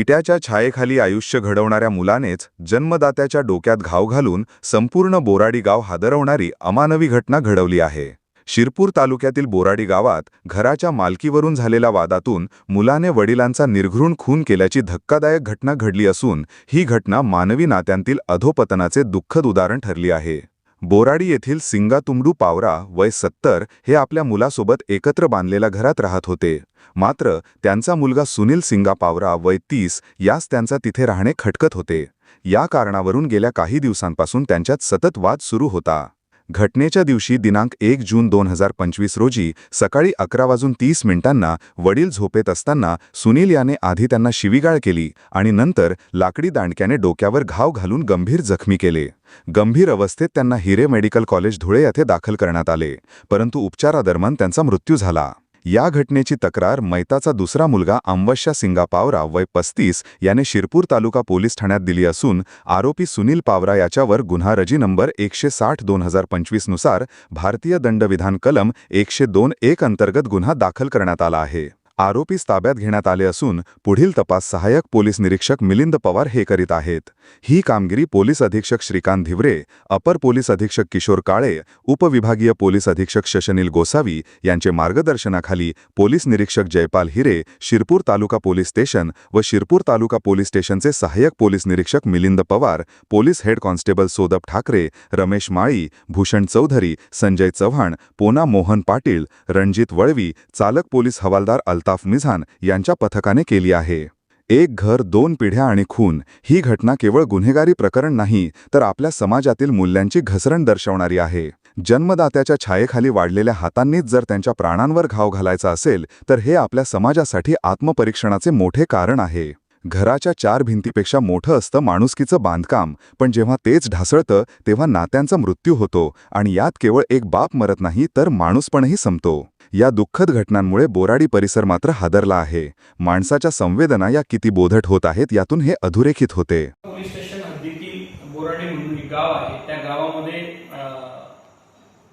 पिट्याच्या छायेखाली आयुष्य घडवणाऱ्या मुलानेच जन्मदात्याच्या डोक्यात घाव घालून संपूर्ण बोराडी गाव हादरवणारी अमानवी घटना घडवली आहे. शिरपूर तालुक्यातील बोराडी गावात घराच्या मालकीवरून झालेल्या वादातून मुलाने वडिलांचा निर्घृण खून केल्याची धक्कादायक घटना घडली असून ही घटना मानवी नात्यांतील अधोपतनाचे दुःखद उदाहरण ठरली आहे. बोराडी येथील सिंगातुमडू पावरा वय सत्तर हे आपल्या मुलासोबत एकत्र बांधलेल्या घरात राहत होते. मात्र त्यांचा मुलगा सुनील सिंगा पावरा वय तीस यास त्यांचा तिथे राहणे खटकत होते. या कारणावरून गेल्या काही दिवसांपासून त्यांच्यात सतत वाद सुरू होता. घटनेच्या दिवशी दिनांक एक जून दोन हजार पंचवीस रोजी सकाळी अकरा वाजून तीस मिनिटांना वडील झोपेत असताना सुनील याने आधी त्यांना शिवीगाळ केली आणि नंतर लाकडी दांडक्याने डोक्यावर घाव घालून गंभीर जखमी केले. गंभीर अवस्थेत त्यांना हिरे मेडिकल कॉलेज धुळे येथे दाखल करण्यात आले परंतु उपचारादरम्यान त्यांचा मृत्यू झाला. या घटनेची तक्रार मैताचा दुसरा मुलगा अंवश्या सिंगा पावरा वय पस्तीस याने शिरपूर तालुका पोलीस ठाण्यात दिली असून आरोपी सुनील पावरा याच्यावर गुन्हा रजी नंबर एकशे साठ दोन हजार पंचवीसनुसार भारतीय दंडविधान कलम एकशे दोन एक अंतर्गत गुन्हा दाखल करण्यात आला आहे. आरोपीस ताब्यात घेण्यात आले असून पुढील तपास सहाय्यक पोलीस निरीक्षक मिलिंद पवार हे करीत आहेत. ही कामगिरी पोलीस अधीक्षक श्रीकांत धिवरे अपर पोलीस अधीक्षक किशोर काळे उपविभागीय पोलीस अधीक्षक शशनील गोसावी यांचे मार्गदर्शनाखाली पोलीस निरीक्षक जयपाल हिरे शिरपूर तालुका पोलीस स्टेशन व शिरपूर तालुका पोलीस स्टेशनचे सहाय्यक पोलीस निरीक्षक Milind Pawar police head constable Sodap Thackeray Ramesh माळी भूषण चौधरी संजय चव्हाण पोना मोहन पाटील रणजित वळवी चालक पोलीस हवालदार अल्ताफ मिझान यांच्या पथकाने केली आहे. एक घर दोन पिढ्या आणि खून ही घटना केवळ गुन्हेगारी प्रकरण नाही तर आपल्या समाजातील मूल्यांची घसरण दर्शवणारी आहे. जन्मदात्याच्या छायेखाली वाढलेल्या हातांनीच जर त्यांच्या प्राणांवर घाव घालायचा असेल तर हे आपल्या समाजासाठी आत्मपरीक्षणाचे मोठे कारण आहे. घराच्या चार भिंतीपेक्षा मोठं असतं माणुसकीचं बांधकाम पण जेव्हा तेच ढासळतं तेव्हा नात्यांचा मृत्यू होतो आणि यात केवळ एक बाप मरत नाही तर माणूसपणही संपतो. या दुःखद घटनांमुळे बोराडी परिसर मात्र हादरला आहे. माणसाच्या संवेदना या किती बोधट होत आहेत यातून हे अधोरेखित होते. पोलीस स्टेशन हद्दीतील बोराडे म्हणून एक गाव आहे त्या गावामध्ये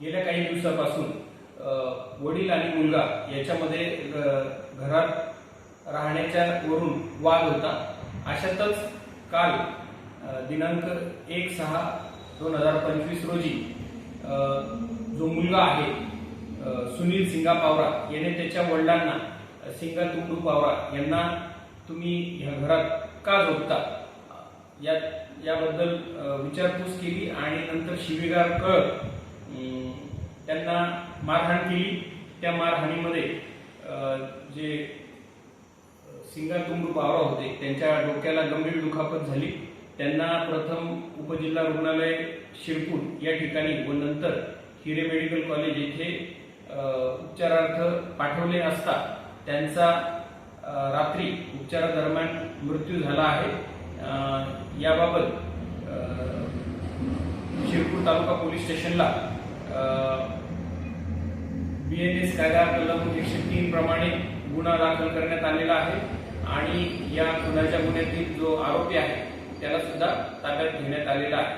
गेल्या काही दिवसापासून वडील आणि मुलगा याच्यामध्ये घरात राहण्याच्या वरून वाद होता. अशातच काल दिनांक एक सहा दोन हजार पंचवीस रोजी जो मुलगा आहे सुनील सिंगा पावरा याने त्याच्या वडिलांना सिंगा तुकडू पावरा यांना तुम्ही ह्या घरात का झोपता? या याबद्दल विचारपूस केली आणि नंतर शिवीगाळ कळ त्यांना मारहाण केली. त्या मारहाणीमध्ये जे जे सिंगातुंडू पावरा होते त्यांच्या डोक्याला गंभीर दुखापत झाली. त्यांना प्रथम उपजिल्हा रुग्णालय शिरपूर या ठिकाणी व नंतर हिरे मेडिकल कॉलेज येथे उपचारार्थ पाठवले असता त्यांचा रात्री उपचारादरम्यान मृत्यू झाला आहे. याबाबत शिरपूर तालुका पोलीस स्टेशनला बी एन एस कायदा कलम एकशे तीन प्रमाणे गुन्हा दाखल करण्यात आलेला आहे आणि या गुन्ह्याच्या गुन्ह्यातील जो आरोपी आहे त्याला सुद्धा ताब्यात घेण्यात आलेला आहे.